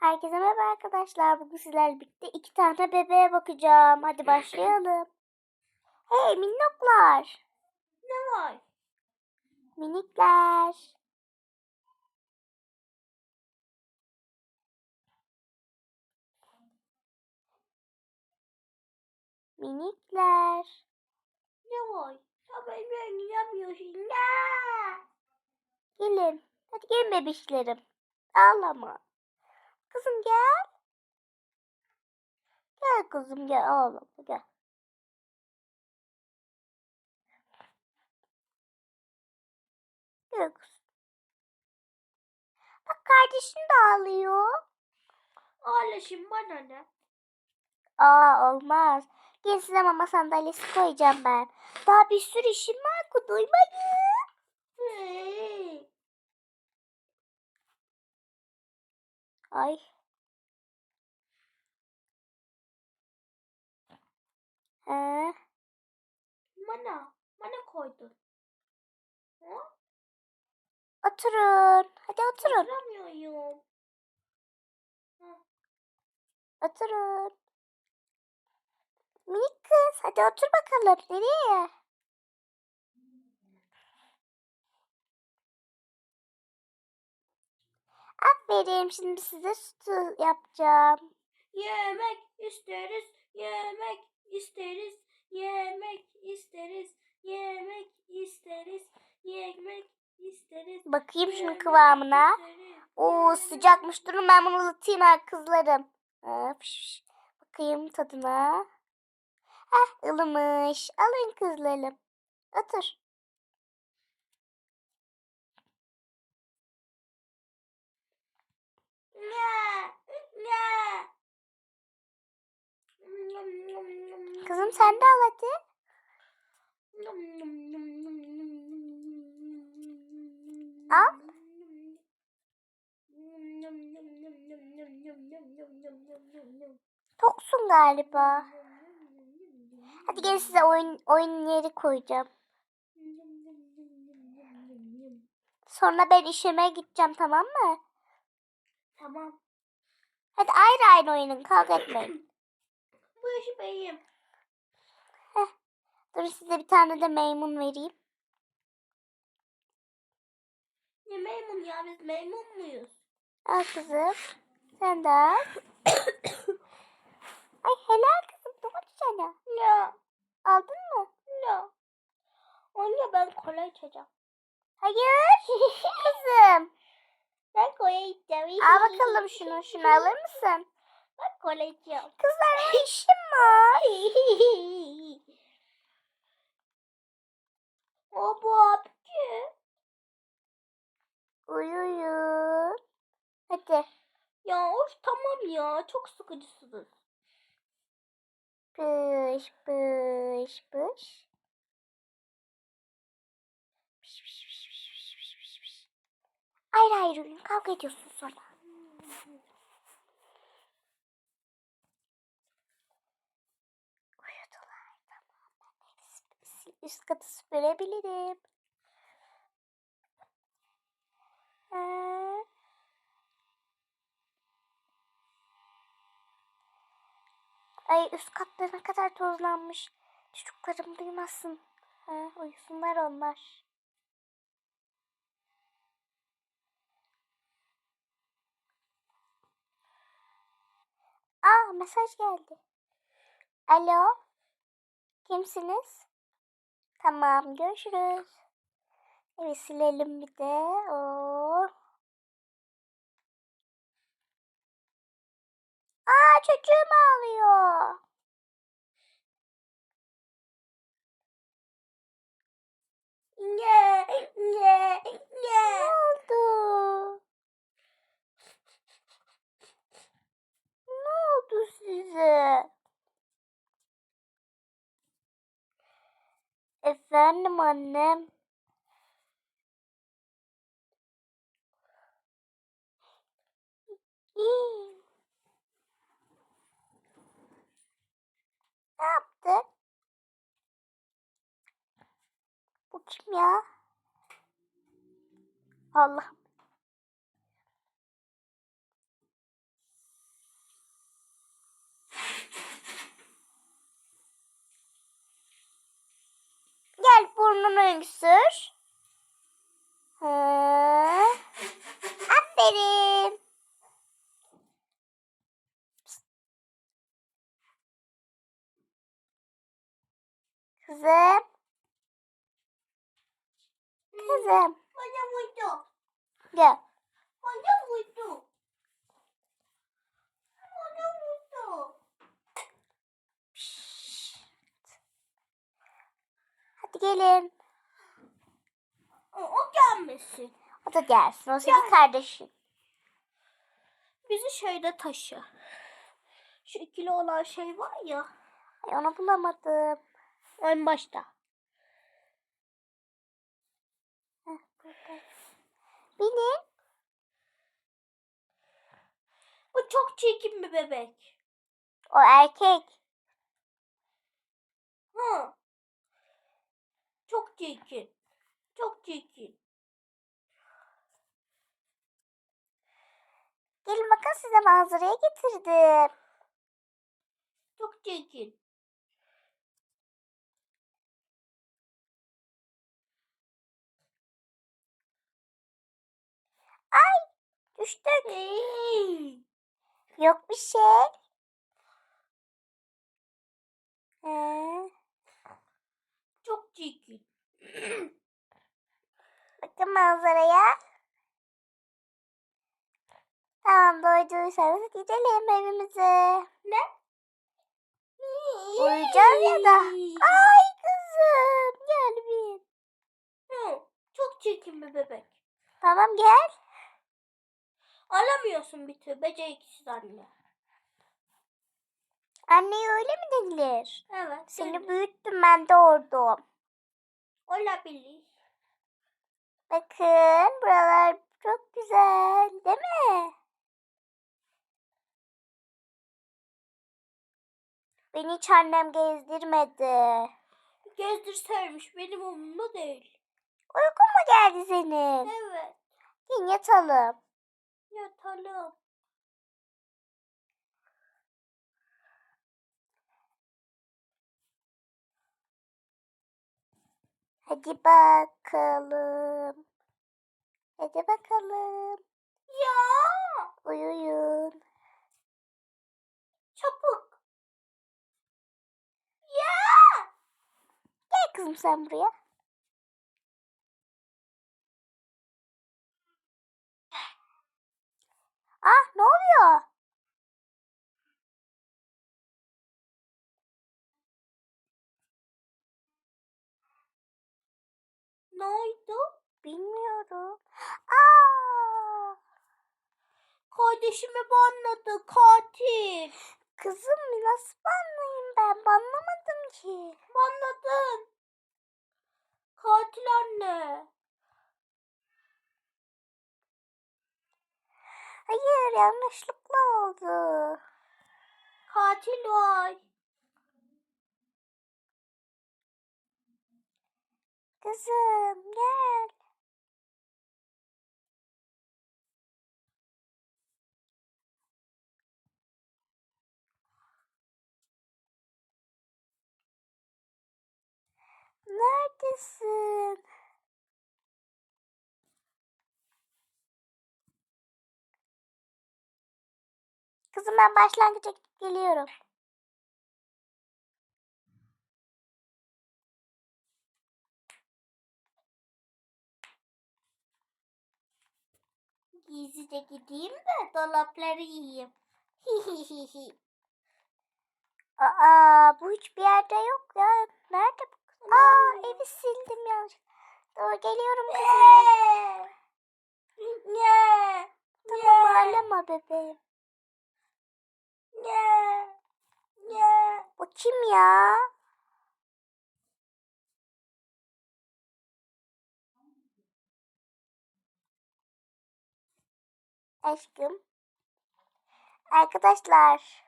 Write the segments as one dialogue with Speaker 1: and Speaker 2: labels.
Speaker 1: Herkese merhaba arkadaşlar. Bugün sizlerle birlikte iki tane bebeğe bakacağım. Hadi başlayalım. Hey minnoklar.
Speaker 2: Ne var?
Speaker 1: Minikler. Minikler.
Speaker 2: Ne var? Ya ben. Ne?
Speaker 1: Gelin. Hadi gelin bebişlerim. Ağlama. Kızım gel. Gel kızım gel ağlama gel. Gel kızım. Bak kardeşin de ağlıyor.
Speaker 2: Ağlaşın bana ne?
Speaker 1: Aa olmaz. Gelin size mama sandalyesi koyacağım ben. Daha bir sürü işim var duymayın. Ay. He.
Speaker 2: Bana. Bana koydun. Ha?
Speaker 1: Oturun. Hadi oturun.
Speaker 2: Oturamıyorum.
Speaker 1: Oturun. Minik kız hadi otur bakalım. Nereye? Aferin şimdi size sütü yapacağım.
Speaker 2: Yemek isteriz. Yemek isteriz. Yemek isteriz. Yemek isteriz. Yemek isteriz.
Speaker 1: Bakayım şunun kıvamına. Oo sıcakmış. Durun ben bunu ılıtayım ha kızlarım. Bakayım tadına. Heh ılımış. Alın kızlarım. Otur. Kızım sen de al hadi. Al. Toksun galiba. Hadi gelin size oyun, oyun yeri koyacağım. Sonra ben işime gideceğim tamam mı?
Speaker 2: Tamam.
Speaker 1: Hadi ayrı ayrı oynayın kavga etmeyin.
Speaker 2: Bu işi benim.
Speaker 1: Dur size bir tane de maymun vereyim.
Speaker 2: Ne maymun ya biz maymun muyuz?
Speaker 1: Al kızım. Sen de al. Ay helal kızım. Dur sana.
Speaker 2: Ya.
Speaker 1: Aldın mı?
Speaker 2: Ya. Anne ben kola içeceğim.
Speaker 1: Hayır. kızım. Al bakalım şunu. Şunu alır mısın?
Speaker 2: Ben kola içeceğim.
Speaker 1: Kızlar işim var.
Speaker 2: o bu abici.
Speaker 1: Uyuyun. Hadi.
Speaker 2: Ya of tamam ya çok sıkıcısınız.
Speaker 1: Pış pış. Pış, pış, pış, pış, pış, pış, pış, pış. Ayrı ayrı uyuyun. Kavga ediyorsun sonra. Uyudular. Tamam. Üst- katı süpürebilirim. Ee, Ay üst katta ne kadar tozlanmış. Çocuklarım duymasın. Ha, uyusunlar onlar. Aa mesaj geldi. Alo. Kimsiniz? Tamam görüşürüz. Evet silelim bir de. Oo. Aa çocuğum ağlıyor.
Speaker 2: Ne ne ne.
Speaker 1: Ne oldu? Ne oldu size? Efendim annem. Ne yaptın? Bu kim ya? Allah. Sür. Hı. Aferin. Kızım. Kızım.
Speaker 2: Bana vurdu.
Speaker 1: Gel.
Speaker 2: Bana vurdu. Bana vurdu.
Speaker 1: Hadi gelin.
Speaker 2: Gelmesin.
Speaker 1: O da gelsin. O senin
Speaker 2: Gel.
Speaker 1: kardeşin.
Speaker 2: Bizi şeyde taşı. Şu ikili olan şey var ya.
Speaker 1: Ay onu bulamadım.
Speaker 2: En başta.
Speaker 1: Binin.
Speaker 2: Bu çok çirkin bir bebek.
Speaker 1: O erkek.
Speaker 2: Ha. Çok çirkin. Çok çirkin.
Speaker 1: Gelin bakın size manzarayı getirdim.
Speaker 2: Çok çirkin.
Speaker 1: Düştük.
Speaker 2: Hey.
Speaker 1: Yok bir şey. Ee,
Speaker 2: Çok çirkin.
Speaker 1: bakın manzaraya. Tamam doyduysanız gidelim evimize.
Speaker 2: Ne?
Speaker 1: Uyuyacağız ya da. Ay kızım gel bir.
Speaker 2: Hı, Çok çirkin bir bebek.
Speaker 1: Tamam gel.
Speaker 2: Alamıyorsun bir tür beceriksiz anne.
Speaker 1: Anneye öyle mi denilir?
Speaker 2: Evet.
Speaker 1: Seni büyüttüm ben doğurdum.
Speaker 2: Olabilir.
Speaker 1: Bakın buralar çok güzel değil mi? Beni hiç annem gezdirmedi.
Speaker 2: Gezdirseymiş benim umurumda değil.
Speaker 1: Uykun mu geldi senin?
Speaker 2: Evet.
Speaker 1: Gel yatalım.
Speaker 2: Yatalım.
Speaker 1: Hadi bakalım. Hadi bakalım.
Speaker 2: Ya.
Speaker 1: Uyuyun.
Speaker 2: Çabuk. Ya.
Speaker 1: Gel kızım sen buraya. Ah ne oluyor?
Speaker 2: Ne oldu?
Speaker 1: Bilmiyorum. Aa!
Speaker 2: Kardeşimi banladı katil.
Speaker 1: Kızım nasıl banlayayım ben? Banlamadım ki.
Speaker 2: Banladın. Katil anne.
Speaker 1: Hayır yanlışlıkla oldu.
Speaker 2: Katil var.
Speaker 1: Kızım gel. Neredesin? Kızım ben başlangıca geliyorum.
Speaker 2: Gizlice gideyim de dolapları yiyeyim.
Speaker 1: Aa bu hiçbir yerde yok ya. Nerede bu? Aa evi sildim yanlış. Dur geliyorum kızım.
Speaker 2: Ne?
Speaker 1: Tamam ağlama bebeğim.
Speaker 2: Ne? Ne?
Speaker 1: Bu kim ya? Aşkım. Arkadaşlar.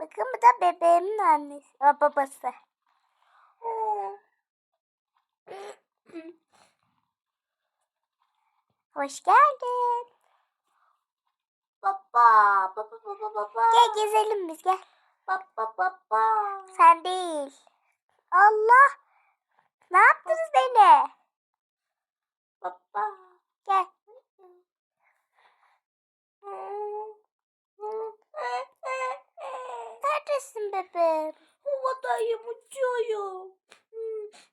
Speaker 1: Bakın bu da bebeğimin annesi. Aa, babası. Hoş geldin.
Speaker 2: Baba, baba, baba, baba.
Speaker 1: Gel gezelim biz gel.
Speaker 2: Baba, baba.
Speaker 1: Sen değil. Allah. Ne yaptınız beni?
Speaker 2: Baba.
Speaker 1: Gel. Neredesin bebeğim?
Speaker 2: Havadayım uçuyorum.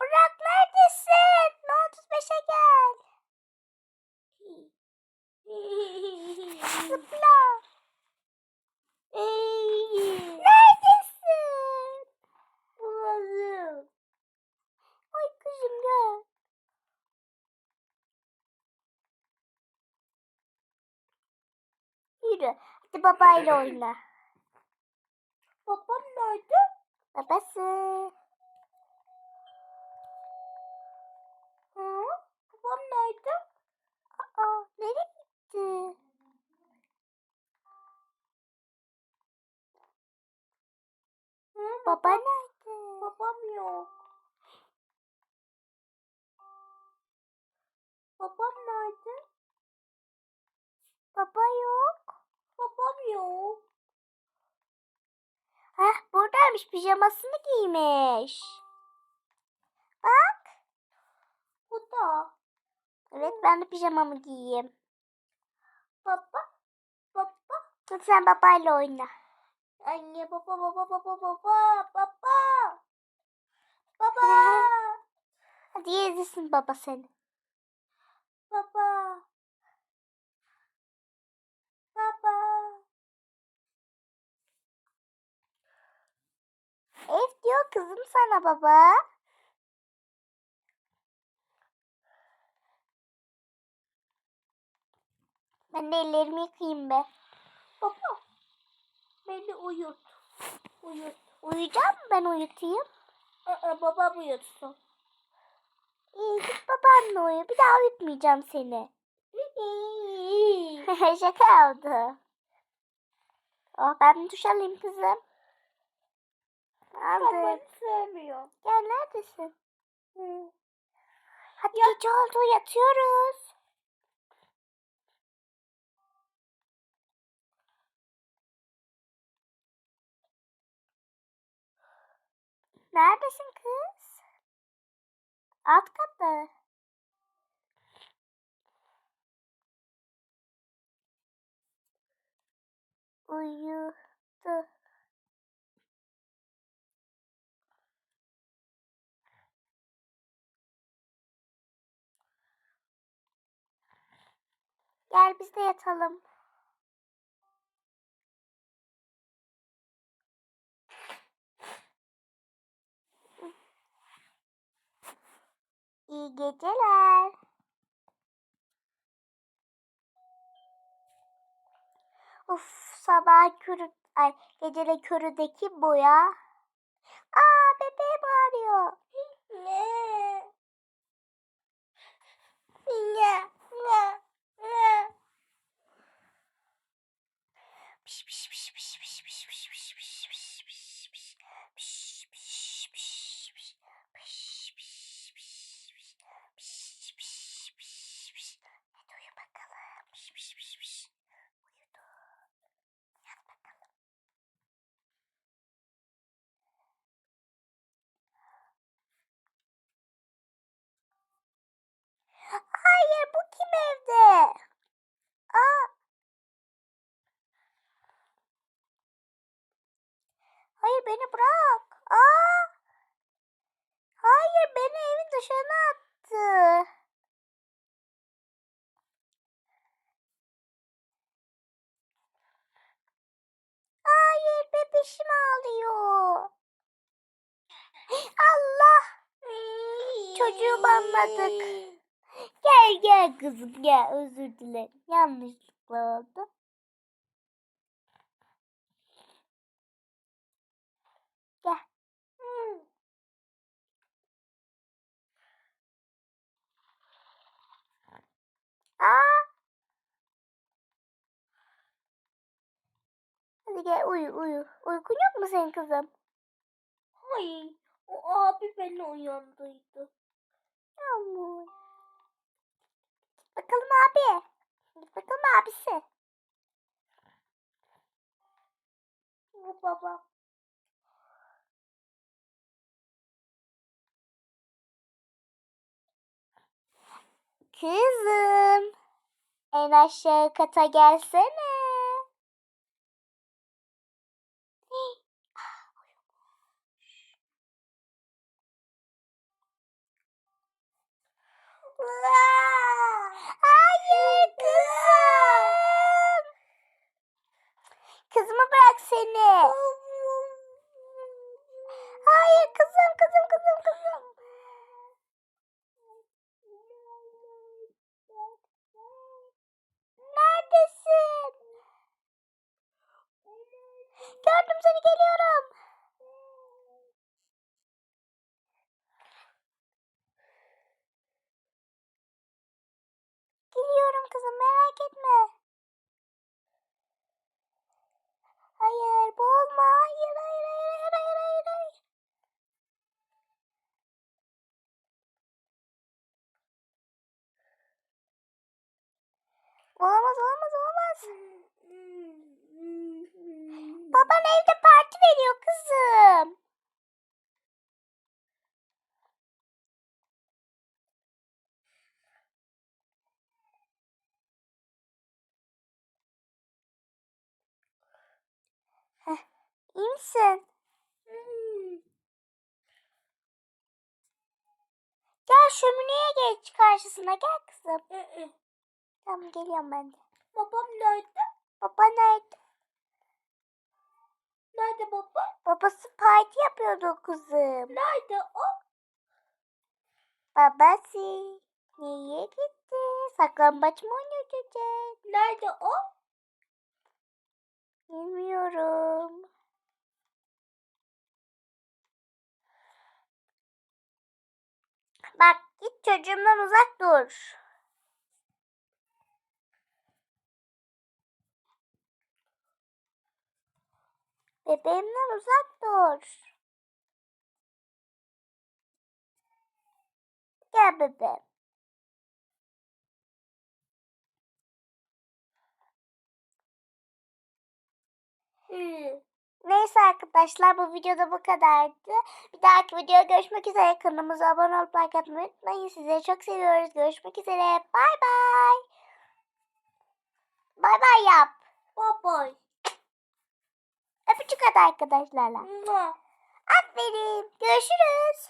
Speaker 1: Bırak neredesin? Ne 35'e gel. Zıpla. Neredesin?
Speaker 2: Bulalım.
Speaker 1: Ay kızım gel. Yürü. Hadi babayla oyna.
Speaker 2: Babam nerede?
Speaker 1: Babası.
Speaker 2: Hı? Babam nerede?
Speaker 1: Aa, nereye gitti?
Speaker 2: Hı?
Speaker 1: Baba nerede?
Speaker 2: Babam yok. Babam nerede?
Speaker 1: Baba yok.
Speaker 2: Babam yok.
Speaker 1: Heh buradaymış pijamasını giymiş. Bak.
Speaker 2: Bu da.
Speaker 1: Evet ben de pijamamı giyeyim.
Speaker 2: Baba. Baba.
Speaker 1: Hadi sen babayla oyna.
Speaker 2: Anne baba baba baba baba baba. Baba.
Speaker 1: Hadi yedirsin baba seni.
Speaker 2: Baba.
Speaker 1: Kızım sana baba. Ben de ellerimi yıkayayım be.
Speaker 2: Baba. Beni uyut. Uyut.
Speaker 1: Uyuyacak mı ben uyutayım?
Speaker 2: Aa, babam uyutsun.
Speaker 1: İyi git babanla uyu. Bir daha uyutmayacağım seni. Şaka oldu. Oh, ben duş alayım kızım. Aldım.
Speaker 2: sevmiyor.
Speaker 1: Gel neredesin?
Speaker 2: Hı.
Speaker 1: Hadi gece oldu yatıyoruz. Neredesin kız? Alt katta. Uyudu. Gel biz de yatalım. İyi geceler. Uf sabah körü, ay gecele körüdeki boya. Aa bebeğim ağrıyor.
Speaker 2: Ne?
Speaker 1: 不行不行不行不行不行不行不行不行 Hayır beni bırak. Aa. Hayır beni evin dışına attı. Hayır bebişim ağlıyor. Allah. Çocuğu anladık. Gel gel kızım gel özür dilerim. Yanlışlıkla oldu. Gel.
Speaker 2: Hı.
Speaker 1: Aa. Hadi gel uyu uyu. Uykun yok mu senin kızım?
Speaker 2: Hayır. O abi beni uyandırdı.
Speaker 1: Yağmur. Bakalım abi. Git bakalım abisi.
Speaker 2: Bu babam.
Speaker 1: Kızım. En aşağı kata gelsene. Hayır kızım. Kızımı bırak seni. Hayır kızım kızım kızım kızım. Neredesin? Gördüm seni geliyorum. Geliyorum kızım merak etme. Hayır bu olma. Hayır hayır hayır hayır hayır hayır. Olamaz olamaz olamaz. Baban evde parti veriyor kızım. İyi misin? Gel şömineye geç karşısına gel kızım. Tamam geliyorum ben de. Babam nerede? Baba nerede? Nerede baba? Babası parti yapıyordu kızım. Nerede o? Babası nereye gitti? Saklambaç mı oynayacak? Nerede o? Bilmiyorum. Bak git çocuğumdan uzak dur. Bebeğimden uzak dur. Gel bebeğim. Neyse arkadaşlar bu videoda bu kadardı. Bir dahaki videoda görüşmek üzere. Kanalımıza abone olup like atmayı unutmayın. Sizleri çok seviyoruz. Görüşmek üzere. Bay bay. Bay bay yap. Bay bay. Öpücük at arkadaşlarla. Aferin. Görüşürüz.